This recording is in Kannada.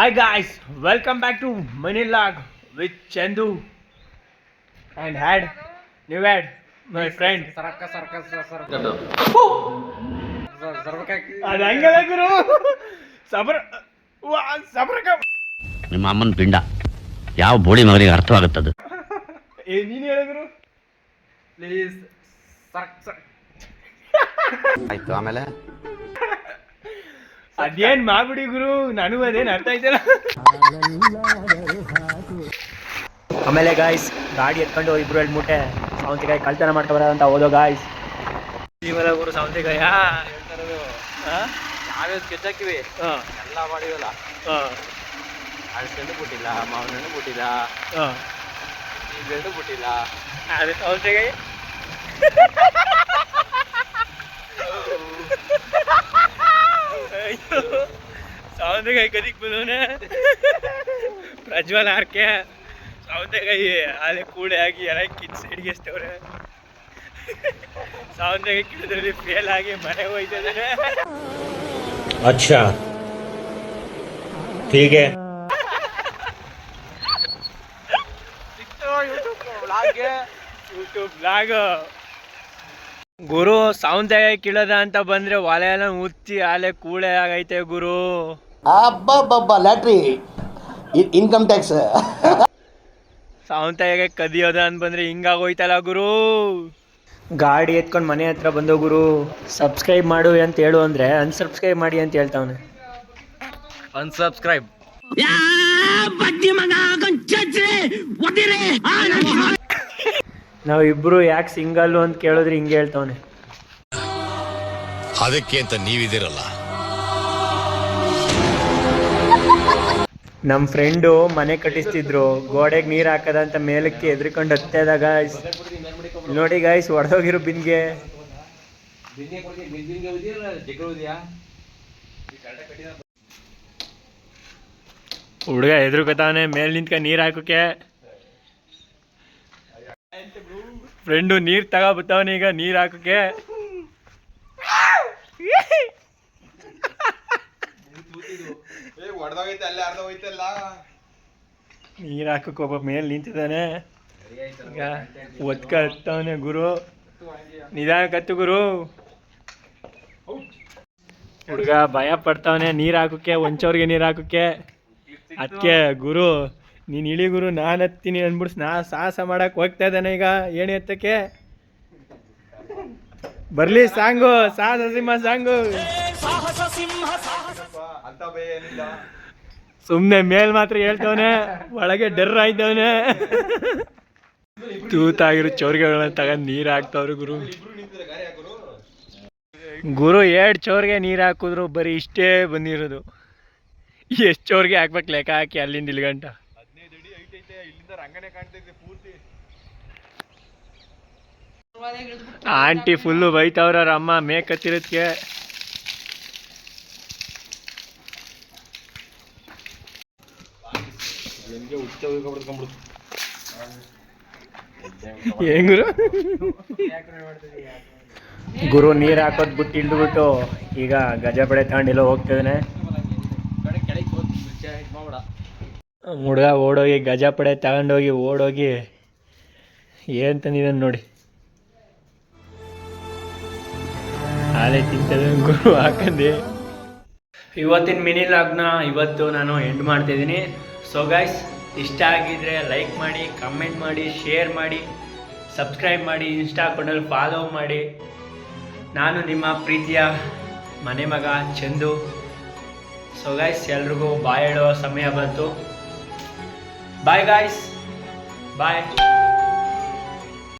Hi guys welcome back to money log Chandu and had new new my friend. Friend ಸರ್ಕ ಸರ್ಕ ಸರ್ಕಾಕಿ ಅದು ಹಂಗಲ್ಲ ಗುರು ಸಬರ ವಾ ಸಬರಕ ನಿಮ್ಮ ಅಮ್ಮನ ಪಿಂಡ. ಯಾವ ಬೋಳಿ ಮಗನಿಗೆ ಅರ್ಥವಾಗುತ್ತದೆ? ಏ ನೀನು ಹೇಳು ಗುರು. ಪ್ಲೀಸ್ ಸರ್ಕ್ ಸರ್ಕ್ ಆಯ್ತು ಆಮೇಲೆ? ಅದೇನ್ ಮಾಡ್ಬಿಡಿ ಗುರು? ನನಗೂ ಅದೇನ್ ಅರ್ಥ ಆಯ್ತಲ್ಲ. ಆಮೇಲೆ ಗಾಯ್ಸ್ ಗಾಡಿ ಎತ್ಕೊಂಡು ಇಬ್ರು ಎರಡು ಮೂಟೆ ಸೌಂತಿಕಾಯಿ ಕಳ್ತನ ಮಾಡ್ಕೊಬಾರ ಅಂತ ಓದೋ ಗಾಯ್ಸ್ ನೀವಲ್ಲ ಗುರು ಸೌಂತಿಕಾಯ ನಾವೇ ಕೆಚ್ಚಾಕಿವಿ ಹಾಂ. ಎಲ್ಲ ಮಾಡಿವಲ್ಲ. ಹಾಂ. ಹಣ್ಣು ಬಿಟ್ಟಿಲ್ಲ ಮಾವಿನ ಹಣ್ಣು ಬಿಟ್ಟಿಲ್ಲ ಹಣ್ಣು ಬಿಟ್ಟಿಲ್ಲ ಅದೇ ಸೌಂತಿಕಾಯಿ ಸೌಂದೆಕಾಯಿ ಕದಿಕ್ ಬಂದವನೆ ಪ್ರಜ್ವಲ್ ಆರ್ಕೆ ಸೌಂದೆಕಾಯಿ ಅಲ್ಲೇ ಕೂಡೆ ಆಗಿ ಎಲ್ಲ ಕಿತ್ ಸೈಡ್ಗೆ ಎಸ್ತವ್ರೆ ಸೌಂದೆಕಾಯಿ ಕಿಡಿದ್ರಲ್ಲಿ ಫೇಲ್ ಆಗಿ ಮನೆ ಹೋಯ್ತಿದ್ದಾರೆ अच्छा ठीक है ಸಿಕ್ತು ಯೂಟ್ಯೂಬ್ ವ್ಲಾಗ್ಗೆ ಯೂಟ್ಯೂಬ್ ಬ್ಲಾಗ್ ಗುರು ಸೌಂದೆಕಾಯಿ ಕೀಳದ ಅಂತ ಬಂದ್ರೆ ಒಲೆ ಎಲ್ಲ ಉಚ್ಚಿ ಆಲೆ ಕೂಳೆ ಆಗೈತೆ ಗುರು ಅಬ್ಬಬ್ಬಬ್ಬ ಲ್ಯಾಟ್ರಿ. Income tax. ಸಾವಂತಾಯಿಗೆ ಕದಿಯೋದ ಅಂತ ಬಂದ್ರೆ ಹಿಂಗಾಗೋಯ್ತಲ್ಲ ಗುರು. ಗಾಡಿ ಎತ್ಕೊಂಡು ಮನೆ ಹತ್ರ ಬಂದೋ ಗುರು ಸಬ್ಸ್ಕ್ರೈಬ್ ಮಾಡು ಅಂತ ಹೇಳು ಅಂದ್ರೆ ಅನ್ಸಬ್ಸ್ಕ್ರೈಬ್ ಮಾಡಿ ಅಂತ ಹೇಳ್ತಾವನೆ. ಅನ್ಸಬ್ಸ್ಕ್ರೈಬ್ ನಾವ್ ಇಬ್ರು ಯಾಕೆ ಸಿಂಗಲ್ ಅಂತ ಕೇಳಿದ್ರೆ ಹಿಂಗೆ ಹೇಳ್ತಾವನೆ. ಅದಕ್ಕೆ ಅಂತ ನೀವಿದಿರಲ್ಲ ನಮ್ಮ ಫ್ರೆಂಡು ಮನೆ ಕಟ್ಟಿಸ್ತಿದ್ರು. ಗೋಡೆಗೆ ನೀರು ಹಾಕದ ಅಂತ ಮೇಲಕ್ಕೆ ಎದ್ರಿಕೊಂಡು ಹತ್ತದ ಗಾಯ್ಸ್ ನೋಡಿ ಗಾಯ್ಸ್ ಹೊಡೆದೋಗಿರೋ ಬಿನ್ಗೆ ಹುಡುಗ ಎದುರುಕತಾವನೆ ಮೇಲ್ ನಿಂತ್ಕ ನೀರು ಹಾಕೋಕೆ ಫ್ರೆಂಡು ನೀರ್ ತಗೋಬತ್ತವನೆ ಈಗ ನೀರು ಹಾಕೋಕೆ ನೀರ್ ಹಾಕಕ್ಕೆ ಒಬ್ಬ ಮೇಲ್ ನಿಂತಿದ್ದಾನೆ. ಈಗ ಒತ್ಕ ಹತ್ತವನೆ ಗುರು. ನಿಧಾನ ಕತ್ತು ಗುರು. ಹುಡುಗ ಭಯ ಪಡ್ತಾವನೆ ನೀರ್ ಹಾಕೋಕೆ ಒಂಚವ್ರಿಗೆ ನೀರ್ ಹಾಕೋಕೆ ಅದಕ್ಕೆ ಗುರು ನೀನ್ ಇಳಿ ಗುರು ನಾನು ಹತ್ತೀನಿ ಅಂದ್ಬಿಟ್ಟು ನಾ ಸಾಹಸ ಮಾಡಕ್ ಹೋಗ್ತಾ ಇದ್ದಾನೆ ಈಗ ಏಣಿ ಎತ್ತಕ್ಕೆ ಬರ್ಲಿ ಸಾಂಗು ಸಾಹಸ ಸಿಂಹ ಸಾಂಗು. ಸುಮ್ನೆ ಮೇಲ್ ಮಾತ್ರ ಹೇಳ್ತವನೆ, ಒಳಗೆ ಡೆರ್ ಆಯ್ತವನೆ. ತೂತಾಗಿರೋ ಚೌರ್ಗೆಗಳನ್ನ ತಗೊಂಡ್ ನೀರ್ ಹಾಕ್ತವ್ರು ಗುರು. ಗುರು, ಎರಡು ಚೌರ್ಗೆ ನೀರು ಹಾಕಿದ್ರು ಬರೀ ಇಷ್ಟೇ ಬಂದಿರೋದು. ಎಷ್ಟು ಚೌರ್ಗೆ ಹಾಕ್ಬೇಕು ಲೆಕ್ಕ ಹಾಕಿ ಅಲ್ಲಿಂದ ಇಲ್ಗಂಟ. ಆಂಟಿ ಫುಲ್ಲು ಬೈತವ್ರ ಅವ್ರ ಹುಚ್ಚ ಏನ್ ಗುರು? ಗುರು ನೀರ್ ಹಾಕೋದ್ ಬಿಟ್ಟು ಇಳಿದ್ಬಿಟ್ಟು ಈಗ ಗಜಪಡೆ ತಗೊಂಡಿಲ್ಲ ಹೋಗ್ತಿದ್ದಾನೆ ಹುಡುಗ ಓಡೋಗಿ ಗಜಪಡೆ ತಗೊಂಡೋಗಿ ಓಡೋಗಿ ಏನ್ ತಂದಿದ್ದಾನೆ ನೋಡಿ. ಹಾಲೆ ತಿಂತದ ಗುರು ಹಾಕಂದೆ. ಇವತ್ತಿನ ಮಿನಿ ಲಾಗ್ನ ಇವತ್ತು ನಾನು ಎಂಡ್ ಮಾಡ್ತಿದ್ದೀನಿ. ಸೊ ಗೈಸ್ ಇಷ್ಟ ಆಗಿದ್ರೆ ಲೈಕ್ ಮಾಡಿ ಕಮೆಂಟ್ ಮಾಡಿ ಶೇರ್ ಮಾಡಿ ಸಬ್ಸ್ಕ್ರೈಬ್ ಮಾಡಿ ಇನ್ಸ್ಟಾ ಅಕೌಂಟಲ್ಲಿ ಫಾಲೋ ಮಾಡಿ. ನಾನು ನಿಮ್ಮ ಪ್ರೀತಿಯ ಮನೆ ಮಗ ಚಂದು. ಸೊ ಗೈಸ್ ಎಲ್ರಿಗೂ ಬಾಯ್ ಹೇಳೋ ಸಮಯ ಬಂತು. ಬಾಯ್ ಗಾಯ್ಸ್ ಬಾಯ್